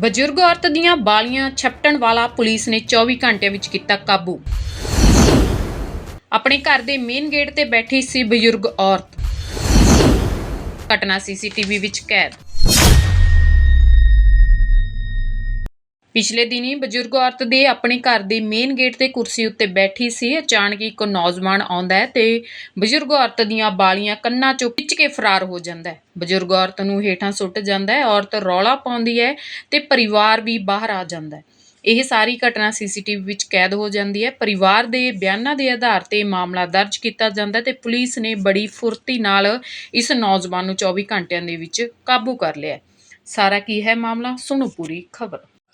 ਬਜ਼ੁਰਗ ਔਰਤ ਦੀਆਂ ਬਾਲੀਆਂ ਛਪਟਣ ਵਾਲਾ ਪੁਲਿਸ ਨੇ 24 ਘੰਟਿਆਂ ਵਿੱਚ ਕੀਤਾ ਕਾਬੂ। ਆਪਣੇ ਘਰ ਦੇ ਮੇਨ ਗੇਟ ਤੇ ਬੈਠੀ ਸੀ ਬਜ਼ੁਰਗ ਔਰਤ। ਘਟਨਾ ਸੀਸੀਟੀਵੀ ਵਿੱਚ ਕੈਦ। ਪਿਛਲੇ ਦਿਨੀ ਬਜ਼ੁਰਗ ਔਰਤ ਦੇ ਆਪਣੇ ਘਰ ਦੇ ਮੇਨ ਗੇਟ ਤੇ ਕੁਰਸੀ ਉੱਤੇ ਬੈਠੀ ਸੀ। ਅਚਾਨਕ ਇੱਕ ਨੌਜਵਾਨ ਆਉਂਦਾ ਹੈ ਤੇ ਬਜ਼ੁਰਗ ਔਰਤ ਦੀਆਂ ਬਾਲੀਆਂ ਕੰਨਾਂ ਚੋਂ ਖਿੱਚ ਕੇ ਫਰਾਰ ਹੋ ਜਾਂਦਾ ਹੈ। ਬਜ਼ੁਰਗ ਔਰਤ ਨੂੰ ਹੇਠਾਂ ਸੁੱਟ ਜਾਂਦਾ ਹੈ, ਔਰਤ ਰੌਲਾ ਪਾਉਂਦੀ ਹੈ ਤੇ ਪਰਿਵਾਰ ਵੀ ਬਾਹਰ ਆ ਜਾਂਦਾ ਹੈ। ਇਹ ਸਾਰੀ ਘਟਨਾ ਸੀਸੀਟੀਵੀ ਵਿੱਚ ਕੈਦ ਹੋ ਜਾਂਦੀ ਹੈ। ਪਰਿਵਾਰ ਦੇ ਬਿਆਨਾਂ ਦੇ ਆਧਾਰ ਤੇ ਮਾਮਲਾ ਦਰਜ ਕੀਤਾ ਜਾਂਦਾ ਹੈ ਤੇ ਪੁਲਿਸ ਨੇ ਬੜੀ ਫੁਰਤੀ ਨਾਲ ਇਸ ਨੌਜਵਾਨ ਨੂੰ 24 ਘੰਟਿਆਂ ਦੇ ਵਿੱਚ ਕਾਬੂ ਕਰ ਲਿਆ ਸਾਰਾ ਕੀ ਹੈ ਮਾਮਲਾ? ਸੁਣੋ ਪੂਰੀ ਖਬਰ।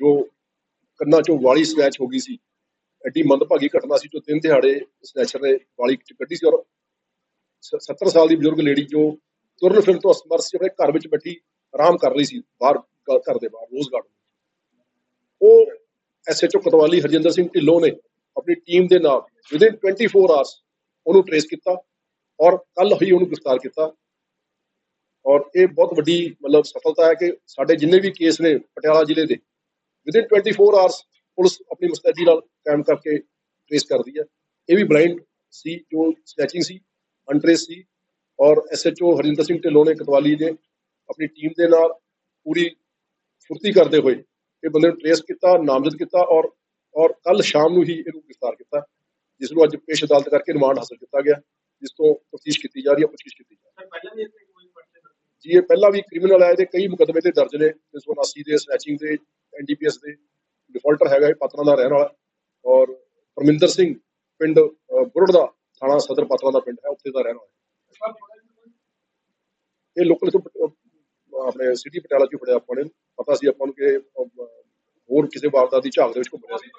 ਜੋ ਕੰਨਾਂ ਚੋਂ ਵਾਲੀ ਸਨੈਚ ਹੋ ਗਈ ਸੀ, ਐਡੀ ਮੰਦਭਾਗੀ ਘਟਨਾ ਸੀ ਜੋ ਦਿਨ ਦਿਹਾੜੇ ਸਨੈਚਰ ਨੇ ਵਾਲੀ ਕੱਢੀ ਸੀ ਔਰ ਸ- 70 ਸਾਲ ਦੀ ਬਜ਼ੁਰਗ ਲੇਡੀ ਜੋ ਤੁਰਨ ਫਿਰਨ ਤੋਂ ਅਸਮਰਥ ਸੀ, ਆਪਣੇ ਘਰ ਵਿੱਚ ਬੈਠੀ ਆਰਾਮ ਕਰ ਰਹੀ ਸੀ, ਬਾਹਰ ਘਰ ਦੇ ਬਾਹਰ, ਰੋਜ਼ ਗਾਰਡਨ ਉਹ ਐਸਐਚਓ ਕਤਵਾਲੀ ਹਰਜਿੰਦਰ ਸਿੰਘ ਢਿੱਲੋਂ ਨੇ ਆਪਣੀ ਟੀਮ ਦੇ ਨਾਲ ਵਿਦਿਨ 24 ਆਵਰਸ ਉਹਨੂੰ ਟ੍ਰੇਸ ਕੀਤਾ ਔਰ ਕੱਲ ਹੀ ਉਹਨੂੰ ਗ੍ਰਿਫਤਾਰ ਕੀਤਾ। ਔਰ ਇਹ ਬਹੁਤ ਵੱਡੀ ਮਤਲਬ ਸਫਲਤਾ ਹੈ ਕਿ ਸਾਡੇ ਜਿੰਨੇ ਵੀ ਕੇਸ ਨੇ ਪਟਿਆਲਾ ਜ਼ਿਲ੍ਹੇ ਦੇ ਵਿਦਿਨ 24 ਆਵਰਸ ਪੁਲਿਸ ਆਪਣੀ ਮੁਸਤੈਦੀ ਨਾਲ ਕਾਇਮ ਕਰਕੇ ਟ੍ਰੇਸ ਕਰਦੀ ਹੈ ਇਹ ਵੀ ਬਲਾਈਂਡ ਸੀ ਜੋ ਸਨੈਚਿੰਗ ਸੀ ਅਨਟ੍ਰੇਸ ਸੀ ਔਰ ਐਸਐਚਓ ਹਰਿੰਦਰ ਸਿੰਘ ਢਿੱਲੋਂ ਨੇ ਕਤਵਾਲੀ ਨੇ ਆਪਣੀ ਟੀਮ ਦੇ ਨਾਲ ਪੂਰੀ ਫੁਰਤੀ ਕਰਦੇ ਹੋਏ ਇਹ ਬੰਦੇ ਨੂੰ ਟ੍ਰੇਸ ਕੀਤਾ ਨਾਮਜ਼ਦ ਕੀਤਾ ਔਰ ਔਰ ਕੱਲ ਸ਼ਾਮ ਨੂੰ ਹੀ ਇਹਨੂੰ ਗ੍ਰਿਫਤਾਰ ਕੀਤਾ ਜਿਸ ਨੂੰ ਅੱਜ ਪੇਸ਼ ਅਦਾਲਤ ਕਰਕੇ ਰਿਮਾਂਡ ਹਾਸਲ ਕੀਤਾ ਗਿਆ ਜਿਸ ਤੋਂ ਤਫਤੀਸ਼ ਕੀਤੀ ਜਾ ਰਹੀ ਹੈ ਪੁੱਛਗਿੱਛ ਕੀਤੀ ਜਾ ਰਹੀ ਹੈ ਜੀ ਇਹ ਪਹਿਲਾਂ ਵੀ ਕ੍ਰਿਮੀਨਲ ਹੈ ਇਹਦੇ ਕਈ ਮੁਕੱਦਮੇ ਤੇ ਦਰਜ ਨੇ 379 ਦੇ ਸਨੈਚਿੰਗ ਦੇ ਐਨਡੀਪੀਐਸ ਦੇ ਡਿਫਾਲਟਰ ਹੈਗਾ ਇਹ ਪਾਤਰਾਂ ਦਾ ਰਹਿਣ ਵਾਲਾ। ਔਰ ਪਰਮਿੰਦਰ ਸਿੰਘ ਪਿੰਡ ਬੁਰੜ ਦਾ ਥਾਣਾ ਸਦਰ ਪਾਤਰਾਂ ਦਾ ਪਿੰਡ ਹੈ ਉੱਥੇ ਦਾ ਰਹਿਣ ਵਾਲਾ। ਇਹ ਲੋਕਲ ਆਪਣੇ ਸਿਟੀ ਪਟਿਆਲਾ ਚੋਂ ਫੜਿਆ ਆਪਾਂ ਨੇ। ਪਤਾ ਸੀ ਆਪਾਂ ਨੂੰ ਕਿ ਹੋਰ ਕਿਸੇ ਵਾਰਦਾਤ ਦੀ ਝਾਕ ਦੇ ਵਿੱਚ ਘੁੰਮ ਰਿਹਾ ਸੀ।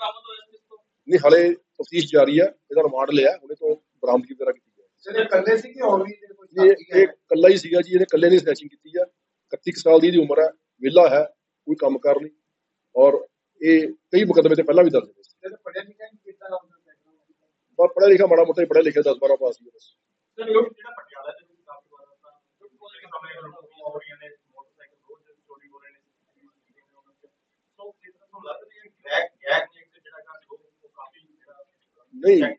ਨਹੀਂ ਹਲੇ ਤਫਤੀਸ਼ ਜਾਰੀ ਹੈ ਇਹਦਾ ਰਿਮਾਂਡ ਲਿਆ ਹੁਣੇ ਤੋਂ ਬਰਾਮਦਗੀ ਵਗੈਰਾ ਕੀਤੀ ਜਾਏ ਜਿਹੜੇ ਕੱਲੇ ਸੀ ਕਿ ਹੋਰ ਵੀ ਇਹਦੇ ਕੋਈ ਇਹ ਸਾਥੀ ਹੈ? ਇਹ ਇਕੱਲਾ ਹੀ ਸੀਗਾ ਜੀ ਇਹਨੇ ਇਕੱਲੇ ਨੇ ਸਨੈਚਿੰਗ ਕੀਤੀ ਆ 31 ਕੁ ਸਾਲ ਦੀ ਇਹਦੀ ਉਮਰ ਹੈ ਵਿਹਲਾ ਹੈ ਕੋਈ ਕੰਮ ਕਰ ਨਹੀਂ। ਔਰ ਇਹ ਕਈ ਮੁਕੱਦਮੇ ਤੇ ਪਹਿਲਾਂ ਵੀ ਦਰਜ ਨਹੀਂ ਕੀਤਾ ਹੁੰਦਾ ਪਰ ਪੜ੍ਹਿਆ ਲਿਖਿਆ ਮਾੜਾ ਮੋਟਾ ਹੀ ਪੜ੍ਹਿਆ ਲਿਖਿਆ 10 12 ਪਾਸ ਹੀ ਬਸ ਸਰ ਲੋਕ ਜਿਹੜਾ ਪਟਿਆਲਾ ਦੇ ਵਿੱਚ ਕਾਫੀ ਵਾਰ ਤਾਂ ਕੁਝ ਸਮੇਂ ਲੁੱਟੀਆਂ ਹੋ ਰਹੀਆਂ ਨੇ ਮੋਟਰਸਾਈਕਲ ਰੋਜ਼ ਚੋਰੀ ਹੋ ਰਹੇ ਨੇ ਸੋ ਇਸ ਤਰ੍ਹਾਂ ਤੋਂ ਲੱਗ ਰਹੀ ਹੈ ਗੈਗ ਗੈਗ ਨੇ ਇੱਕ ਜਿਹੜਾ ਕੰਮ ਉਹ ਕਾਫੀ ਜਿਹੜਾ ਨਹੀਂ।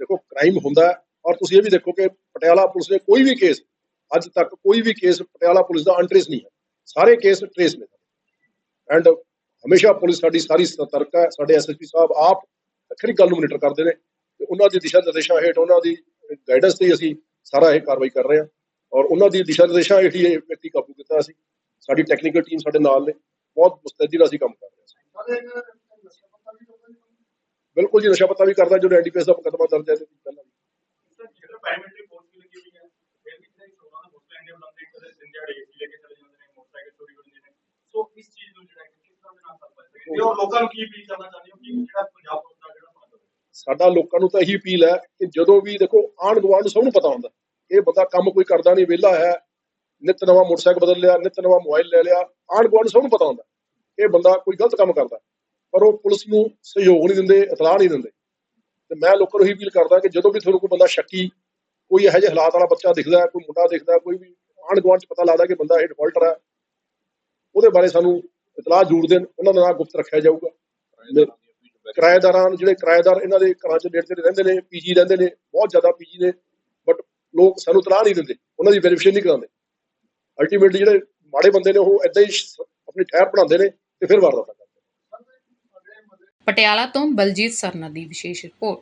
ਦੇਖੋ ਕ੍ਰਾਈਮ ਹੁੰਦਾ ਔਰ ਤੁਸੀਂ ਇਹ ਵੀ ਦੇਖੋ ਕਿ ਪਟਿਆਲਾ ਪੁਲਿਸ ਨੇ ਕੋਈ ਵੀ ਕੇਸ ਅੱਜ ਤੱਕ ਕੋਈ ਵੀ ਕੇਸ ਪਟਿਆਲਾ ਪੁਲਿਸ ਦਾ ਅਨਟ੍ਰੇਸ ਨਹੀਂ ਹੈ। ਸਾਰੇ ਕੇਸ ਟ੍ਰੇਸ ਨੇ। ਐਂਡ ਹਮੇਸ਼ਾ ਪੁਲਿਸ ਸਾਡੀ ਸਾਰੀ ਸਤਰਕ ਹੈ ਸਾਡੇ ਐਸਐਸਪੀ ਸਾਹਿਬ ਆਪ ਅਖਰੀ ਗੱਲ ਨੂੰ ਮੋਨੀਟਰ ਕਰਦੇ ਨੇ ਤੇ ਉਹਨਾਂ ਦੀ ਦਿਸ਼ਾ ਨਿਰਦੇਸ਼ਾਂ ਹੇਠ ਉਹਨਾਂ ਦੀ ਗਾਈਡੈਂਸ ਤੇ ਅਸੀਂ ਸਾਰਾ ਇਹ ਕਾਰਵਾਈ ਕਰ ਰਹੇ ਹਾਂ ਔਰ ਉਹਨਾਂ ਦੀ ਦਿਸ਼ਾ ਨਿਰਦੇਸ਼ਾਂ ਹੇਠ ਹੀ ਇਹ ਵਿਅਕਤੀ ਕਾਬੂ ਕੀਤਾ ਸੀ ਸਾਡੀ ਟੈਕਨੀਕਲ ਟੀਮ ਸਾਡੇ ਨਾਲ ਨੇ ਬਹੁਤ ਮੁਸਤੈਦੀ ਨਾਲ ਅਸੀਂ ਕੰਮ ਕਰ ਰਹੇ ਹਾਂ। ਬਿਲਕੁਲ ਜੀ ਨਸ਼ਾ ਪੱਤਾ ਵੀ ਕਰਦਾ ਜੋ ਐਨਡੀਪੀਐਸ ਦਾ ਮੁਕੱਦਮਾ ਦਰਜ ਹੈ ਤੇ ਪਹਿਲਾਂ ਵੀ ਸਰ ਜਿਹੜਾ ਪੈਰਾਮਿਲਟਰੀ ਫੋਰਸ ਵੀ ਲੱਗੀ ਹੋਈ ਹੈ ਫਿਰ ਵੀ ਜਿਹੜੇ ਚੋਰਾਂ ਦੇ ਮੁਸਲਿਮ ਦੇ ਬੁਲਾਉਂਦੇ ਕਦੇ ਦਿਨਦਿਹਾੜੇ ਏਸੀ ਲੈ ਕੇ ਚਲੇ ਜਾਂਦੇ ਨੇ ਮੋਟਰਸਾਈਕਲ ਚੋਰੀ ਹੋ ਜਾਂਦੇ ਨੇ ਸੋ ਇਸ ਚੀਜ਼ ਨੂੰ ਜਿਹੜਾ ਹੈ ਕਿ ਕਿਸ ਤਰ੍ਹਾਂ ਦੇ ਨਾਲ ਕਰ ਪਾਏਗਾ ਤੇ ਉਹ ਲੋਕਾਂ ਨੂੰ ਕੀ ਅਪੀਲ ਕਰਨਾ ਚਾਹੁੰਦੇ ਹੋ? ਕਿ ਜਿਹੜਾ ਪੰਜਾਬ ਦਾ ਜਿਹੜਾ ਸਾਡਾ ਲੋਕਾਂ ਨੂੰ ਤਾਂ ਇਹੀ ਅਪੀਲ ਹੈ ਕਿ ਜਦੋਂ ਵੀ ਦੇਖੋ, ਆਂਢ ਗੁਆਂਢ ਸਭ ਨੂੰ ਪਤਾ ਹੁੰਦਾ। ਇਹ ਬੰਦਾ ਕੰਮ ਕੋਈ ਕਰਦਾ ਨਹੀਂ, ਵਿਹਲਾ ਹੈ, ਨਿਤ ਨਵਾਂ ਮੋਟਰਸਾਈਕਲ ਬਦਲ ਲਿਆ, ਨਿਤ ਨਵਾਂ ਮੋਬਾਈਲ ਲੈ ਲਿਆ, ਆਂਢ ਗੁਆਂਢ ਸਭ ਨੂੰ ਪਤਾ ਹੁੰਦਾ। ਇਹ ਬੰਦਾ ਕੋਈ ਗਲਤ ਕੰਮ ਕਰਦਾ, ਪਰ ਉਹ ਪੁਲਿਸ ਨੂੰ ਸਹਿਯੋਗ ਨਹੀਂ ਦਿੰਦੇ, ਇਤਲਾਹ ਨਹੀਂ ਦਿੰਦੇ। ਤੇ ਮੈਂ ਲੋਕਾਂ ਨੂੰ ਇਹੀ ਅਪੀਲ ਕਰਦਾ ਕਿ ਜਦੋਂ ਵੀ ਤੁਹਾਨੂੰ ਕੋਈ ਬੰਦਾ ਸ਼ੱਕੀ, ਕੋਈ ਇਹੋ ਜਿਹੇ ਹਾਲਾਤ ਵਾਲਾ ਬੱਚਾ ਦਿਖਦਾ, ਕੋਈ ਮੁੰਡਾ ਦਿਖਦਾ, ਕੋਈ ਵੀ ਆਂਢ ਗੁਆਂਢ ਚ ਪਤਾ ਲੱਗਦਾ ਕਿ ਬੰਦਾ ਇਹ ਡਿਫਾਲਟਰ ਹੈ ਉਹਦੇ ਬਾਰੇ ਸਾਨੂੰ ਇਤਲਾਹ ਜ਼ਰੂਰ ਦੇਣ ਉਹਨਾਂ ਦਾ ਨਾਂ ਗੁਪਤ ਰੱਖਿਆ ਜਾਊਗਾ। ਕਿਰਾਏਦਾਰਾਂ ਜਿਹੜੇ ਕਿਰਾਏਦਾਰ ਇਹਨਾਂ ਦੇ ਘਰਾਂ 'ਚ ਨੇੜੇ ਤੇੜੇ ਰਹਿੰਦੇ ਨੇ ਪੀਜੀ ਰਹਿੰਦੇ ਨੇ ਬਹੁਤ ਜ਼ਿਆਦਾ ਪੀਜੀ ਨੇ ਬਟ ਲੋਕ ਸਾਨੂੰ ਤਲਾਹ ਨਹੀਂ ਦਿੰਦੇ ਉਹਨਾਂ ਦੀ ਵੈਰੀਫਿਕੇਸ਼ਨ ਨਹੀਂ ਕਰਾਉਂਦੇ। ਅਲਟੀਮੇਟਲੀ ਜਿਹੜੇ ਮਾੜੇ ਬੰਦੇ ਨੇ ਉਹ ਏਦਾਂ ਹੀ ਆਪਣੀ ਠਹਿਰ ਬਣਾਉਂਦੇ ਨੇ ਤੇ ਫਿਰ ਵਾਰਦਾਤਾਂ ਕਰਦੇ ਪਟਿਆਲਾ ਤੋਂ ਬਲਜੀਤ ਸਰਨਾ ਦੀ ਵਿਸ਼ੇਸ਼ ਰਿਪੋਰਟ।